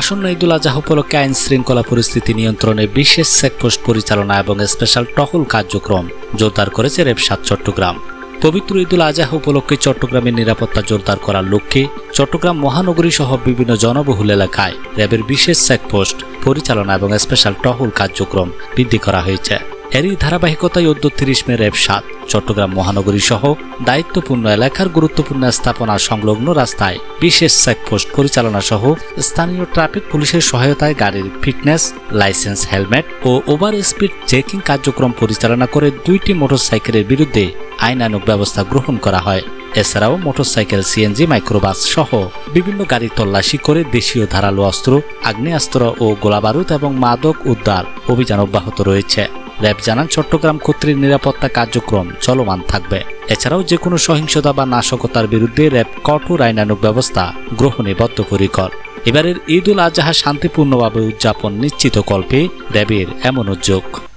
আসন্ন ঈদুল আজহা উপলক্ষে আইন শৃঙ্খলা পরিস্থিতি নিয়ন্ত্রণে বিশেষ চেকপোস্ট পরিচালনা এবং স্পেশাল টহল কার্যক্রম জোরদার করেছে রেবসাদ চট্টগ্রাম। পবিত্র ঈদুল আজহা উপলক্ষে চট্টগ্রামের নিরাপত্তা জোরদার করার লক্ষ্যে চট্টগ্রাম মহানগরী সহ বিভিন্ন জনবহুল এলাকায় র্যাবের বিশেষ চেকপোস্ট পরিচালনা এবং স্পেশাল টহল কার্যক্রম বৃদ্ধি করা হয়েছে। এরই ধারাবাহিকতায় অদ্য তিরিশ মে র্যাব সাত। চট্টগ্রাম মহানগরী সহ দায়িত্বপূর্ণ এলাকার গুরুত্বপূর্ণ স্থাপনা সংলগ্ন রাস্তায় বিশেষ চেকপোস্ট পরিচালনা সহ স্থানীয় ট্রাফিক পুলিশের সহায়তায় গাড়ির ফিটনেস, লাইসেন্স, হেলমেট ও ওভার স্পিড চেকিং কার্যক্রম পরিচালনা করে দুইটি মোটরসাইকেলের বিরুদ্ধে আইনানুগ ব্যবস্থা গ্রহণ করা হয়। এছাড়াও মোটরসাইকেল সিএনজি, মাইক্রোবাস সহ বিভিন্ন গাড়ি তল্লাশি করে দেশীয় ধারালো অস্ত্র, আগ্নেয়াস্ত্র ও গোলাবারুদ এবং মাদক উদ্ধার অভিযান অব্যাহত রয়েছে। র্যাব জানান চট্টগ্রাম কর্তৃক নিরাপত্তা কার্যক্রম চলমান থাকবে। এছাড়াও যে কোনো সহিংসতা বা নাশকতার বিরুদ্ধে র্যাব কঠোর আইনানুক ব্যবস্থা গ্রহণে বদ্ধপরিকর এবারের ঈদ উল আজহা শান্তিপূর্ণভাবে উদযাপন নিশ্চিত কল্পে র্যাবের এমন উদ্যোগ।